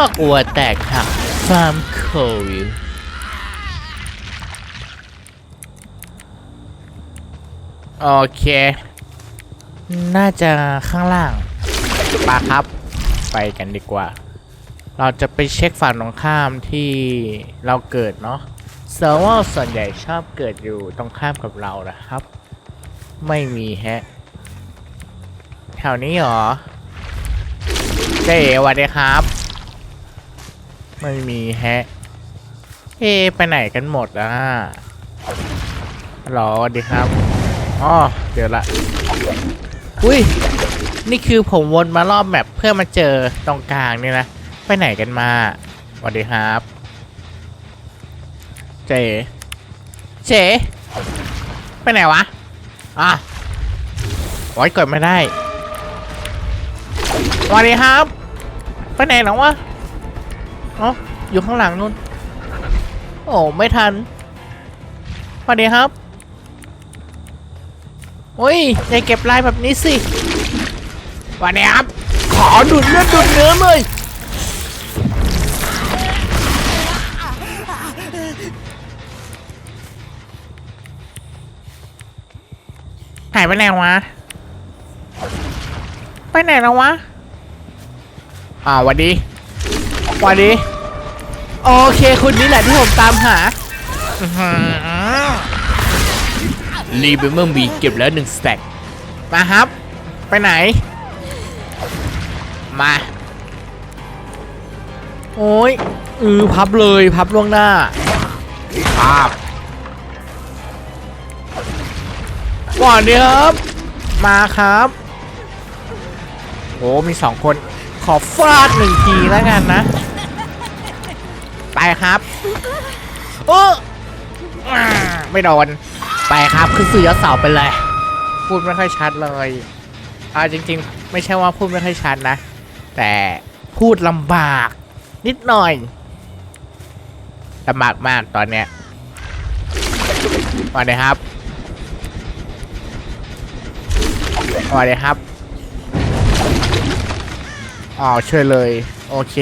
อกอัวแตกหักฟาร์มโควิลโอเค น่าจะข้างล่างปาครับ ไปกันดีกว่า เราจะไปเช็คฝั่งตรงข้ามที่เราเกิดเนาะเซิร์วอส่วนใหญ่ชอบเกิดอยู่ตรงข้ามกับเรานะครับ ไม่มีแฮะ แถวนี้เหรอ เจ๊สวัสดีครับ ไม่มีแฮะ เอไปไหนกันหมดอะฮัลโหลสวัสดีครับอ๋อเจอละ อุ้ย นี่คือผมวนมารอบแมปเพื่อมาเจอตรงกลางนี่นะ ไปไหนกันมาสวัสดีครับ เจ เจ ไปไหนวะ อะโอ้ยกดไม่ได้สวัสดีครับ ไปไหนหรอวะ อ๋ออยู่ข้างหลังนู่น โอ้ไม่ทันสวัสดีครับโอ้ยอย่าเก็บลายแบบนี้สิสวัสดีครับ ขอดูดเลือดดูดเนื้อเลยหายไปไหนวะ ไปไหนแล้ววะ อ่าวันดี วันดีโอเคคุณนี่แหละที่ผมตามหารีเบมเบอร์บีเก็บแล้วหนึ่งสแต็กมาครับ ไปไหน มา โอ้ยเออพับเลยพับล่วงหน้าภาพหวันดีครับ มาครับโอ้มีสองคนขอฟาดหนึ่งทีแล้วกันนะ ไปครับโอ้อ่าไม่โดนไปครับคือสื่อยอดเสาไปเลย พูดไม่ค่อยชัดเลยอ่าจริง ๆ ไม่ใช่ว่าพูดไม่ค่อยชัดนะ แต่พูดลำบาก นิดหน่อยลำบากมากตอนเนี้ยสวัสดีครับสวัสดีครับอ๋อช่วยเลย โอเค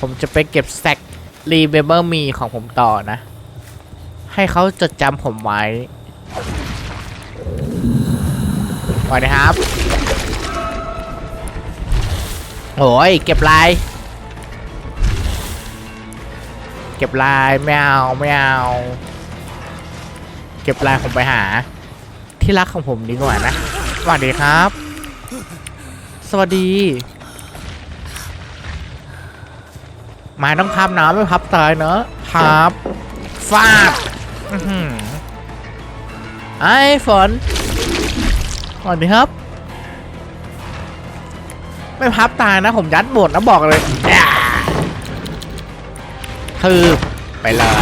ผมจะไปเก็บแซก รีเบเบอร์มีของผมต่อนะ ให้เขาจดจำผมไว้สวัสดีครับ โอ้ยเก็บลาย เก็บลายไม่เอาไม่เอาเก็บลายผมไปหา ที่รักของผมดีกว่านะสวัสดีครับ สวัสดี ไมาต้องพับนะไม่พับตายเนอะพับฟาดอื้อหือไอ้ฝนสวัสดีครับ ไม่พับตายนะ ผมยัดบทนะบอกเลยคือไปเลย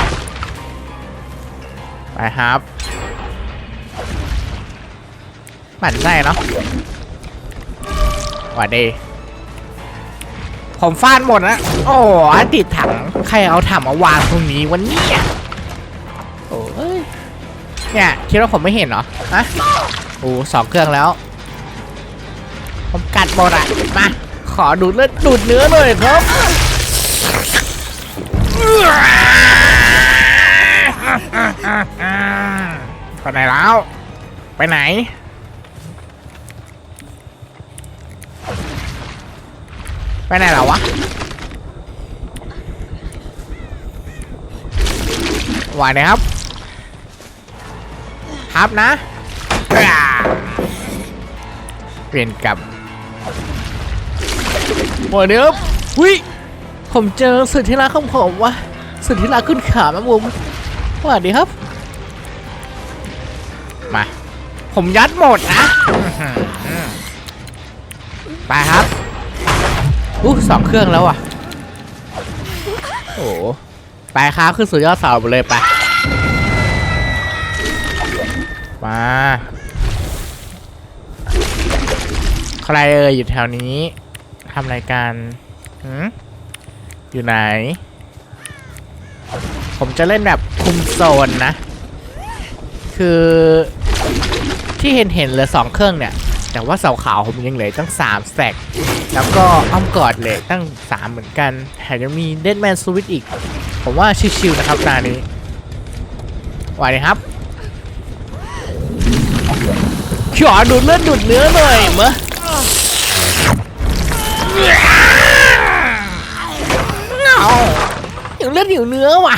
ไปครับหมั่นไส้เนาะหวัดดี ผมฟาดหมดนะโอ้ติดถัง ใครเอาถังมาวางตรงนี้วันนี้โอ้ยเนี่ยคิดว่าผมไม่เห็นเหรอฮะโอ้สองเครื่องแล้ว ผมกัดหมดอะมาขอดูดเลือดดูดเนื้อหน่อยครับไปไหนแล้ว ไปไหน ไปไหนแล้ววะไหวนะครับพับนะ เปลี่ยนกับหมดเนี้ครับวิผมเจอสุดที่รักของผมวะสุดที่รักขึ้นขาแม่มุมสวัสดีครับ มา ผมยัดหมดนะ ไปครับ อู้สองเครื่องแล้วอะ โอ้โหไปครับขึ้นสู่ยอดเสาไปเลยไป มา ใครเอ่ยอยู่แถวนี้ทำรายการหืมอยู่ไหน ผมจะเล่นแบบคุมโซนนะ คือที่เห็นเห็นๆเหลือสองเครื่องเนี่ย แต่ว่าเสาขาวผมยังเหลือตั้ง 3แต็กแล้วก็อ้อมกอดเหลยตั้ง 3 เหมือนกันแถมยังมีเดดแมนสวิตอีก ผมว่าชิวๆนะครับตานี้ไหวเลยครับขอดูดเลือดดูดเนื้อหน่อยมะเอาหิวเลือดหิวเนื้อว่ะ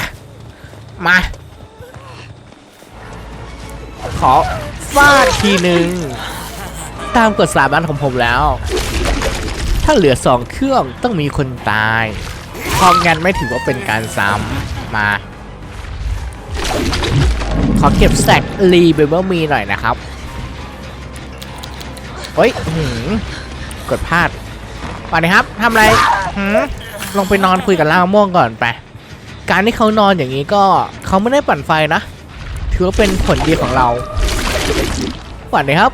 มา ขอฟาดทีหนึ่ง ตามกฎสามัญของผมแล้ว ถ้าเหลือสองเครื่องต้องมีคนตายพราะงั้นไม่ถือว่าเป็นการซ้ำมา ขอเก็บแซกรีเบเบอร์มีหน่อยนะครับเฮ้ยหืกดพลาดมาเลยครับทำอะไรหืมลงไปนอนคุยกับล่าม่วงก่อนไป การที่เขานอนอย่างนี้ก็เขาไม่ได้ปั่นไฟนะ ถือว่าเป็นผลดีของเราหวัดเลยครับ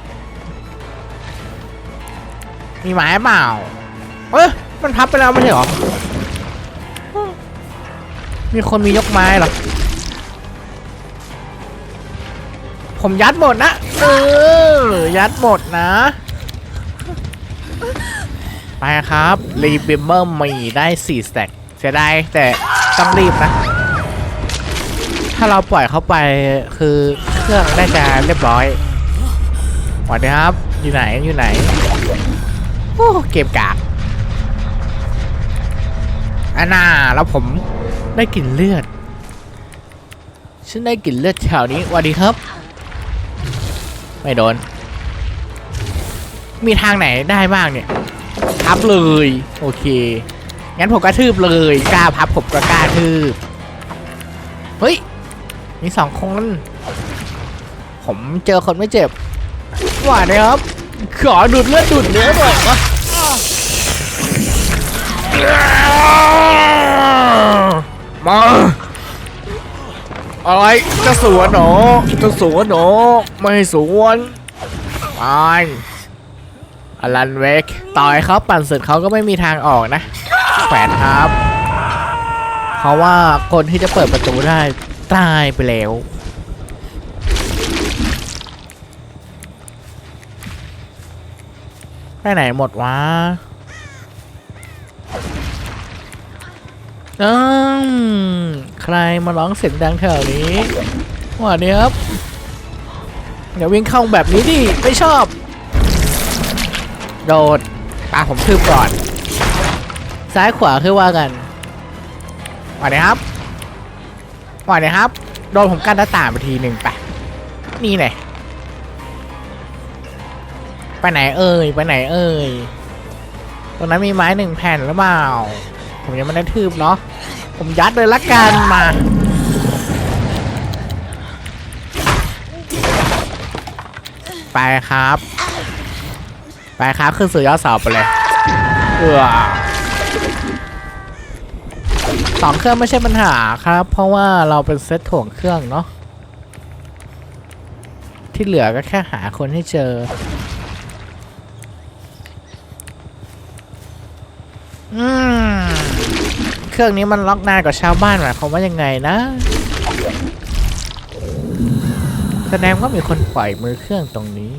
มีไม้เปล่า เอ้ยมันพับไปแล้วไม่ใช่หรอ มีคนมียกไม้เหรอ ผมยัดหมดนะ เออ ยัดหมดนะ ไปครับรีเบมเบอร์มีได้4สแต็กเสียดายแต่ต้องรีบนะ ถ้าเราปล่อยเข้าไปคือเครื่องน่าจะเรียบร้อยสวัสดีครับ อยู่ไหนอยู่ไหน โอ้เกมกากอันน่าแล้วผมได้กลิ่นเลือด ฉันได้กลิ่นเลือดแถวนี้วัสดีครับ ไม่โดน มีทางไหนได้บ้างเนี่ยพับเลย โอเค งั้นผมกระทืบเลย กล้าพับผมก็กล้าทืบ เฮ้ย มีสองคน ผมเจอคนไม่เจ็บหวานเลยครับ ขอดูดเลือดดูดเนื้อหน่อยวะมาอะไรจะสวนหนอจะสวนหนอไม่สวนไปอลันเวกต่อยเขาปั่นเสร็จเขาก็ไม่มีทางออกนะแขวนครับ เพราะว่าคนที่จะเปิดประตูได้ตายไปแล้ว ไปไหนหมดวะอืมใครมาร้องเสียงดังแถวนี้ว่าเนี้ยครับอย่าวิ่งเข้าแบบนี้ดิไม่ชอบ โดดตาผมทืบก่อน ซ้ายขวาคือว่ากันว่าเนี้ยครับว่าเนี้ยครับ โดนผมกั้นหน้าต่างไปทีหนึ่งไปนี่ไง ไปไหนเอ่ยไปไหนเอ่ยตรงนั้นมีไม้หนึ่งแผ่นหรือเปล่า ผมยังไม่ได้ทืบเนาะผมยัดเลยละกันมาไปครับ ไปครับขึ้นสู่ยอดเสาไปเลยเออสองเครื่องไม่ใช่ปัญหาครับ เพราะว่าเราเป็นเซตถ่วงเครื่องเนาะที่เหลือก็แค่หาคนให้เจอ เครื่องนี้มันล็อกนานกว่าชาวบ้านหมายความว่ายังไงนะ แสดงว่ามีคนปล่อยมือเครื่องตรงนี้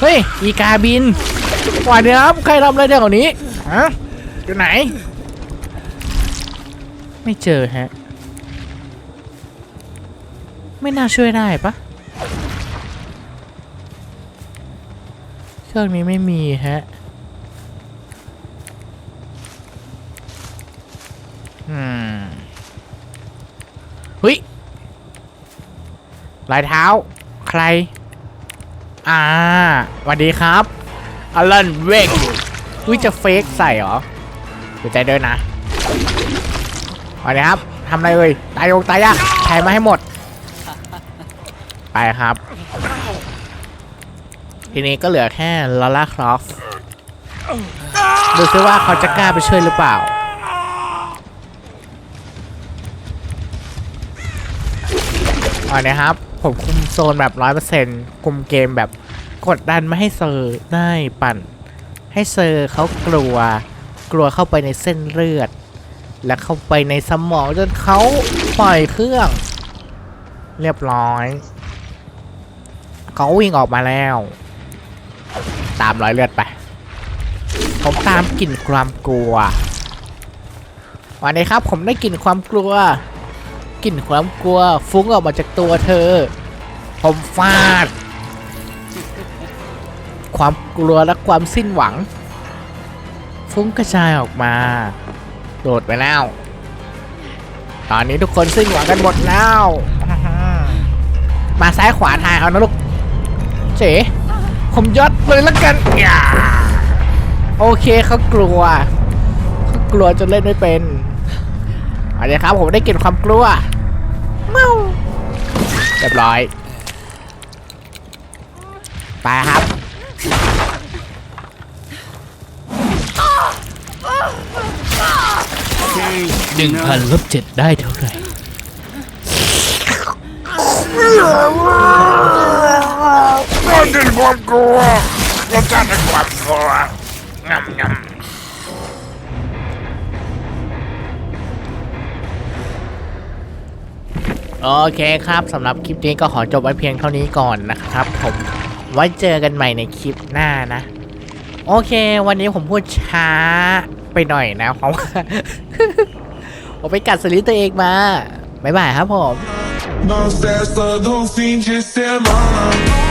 เฮ้ย อีกาบินหวัดดีครับใครทำอะไรเดี๋ยวนี้ ฮะ อยู่ไหน ไม่เจอฮะ ไม่น่าช่วยได้ปะเครื่องนี้ไม่มีฮะอืมเฮ้ยลายเท้า ใคร อ่าสวัสดีครับอลันเวกวิจะเฟกใส่เหรอเสียใจด้วยนะสวัสดีครับทำอะไรเลยตายโยงตายยากแทงมาให้หมด ไปครับ ทีนี้ก็เหลือแค่ลอล่าครอฟดูซิว่าเขาจะกล้าไปช่วยหรือเปล่า อันนี้ครับ ผมคุมโซนแบบร้อยเปอร์เซ็นต์คุมเกมแบบกดดันไม่ให้เซอร์ได้ปั่น ให้เซอร์เขากลัว กลัวเข้าไปในเส้นเลือด และเข้าไปในสมองจนเขาปล่อยเครื่อง เรียบร้อย เขาวิ่งออกมาแล้ว ตามรอยเลือดไป ผมตามกลิ่นความกลัว วันนี้ครับผมได้กลิ่นความกลัว กลิ่นความกลัว ฟุ้งออกมาจากตัวเธอ ผมฟาด ความกลัวและความสิ้นหวัง ฟุ้งกระจายออกมา โดดไปแล้ว ตอนนี้ทุกคนสิ้นหวังกันหมดแล้วมาซ้ายขวาทายเอานะลูก เจ๋ผมยศเลยละกันอย่าโอเคเขากลัวเขากลัวจนเล่นไม่เป็นเอาเลยครับผมได้กลิ่นความกลัวเมาเรียบร้อยไปครับหนึ่งพันลบเจ็ดได้เท่าไหร่รสชาติ ความกลัวรสชาติความกลัวงำงำโอเคครับสำหรับคลิปนี้ก็ขอจบไว้เพียงเท่านี้ก่อนนะครับ ผมไว้เจอกันใหม่ในคลิปหน้านะ โอเค วันนี้ผมพูดช้าไปหน่อยนะเพราะว่าผมไปกัดสลิปตัวเองมาบ๊ายบายครับผม Não cessa do fim de semana.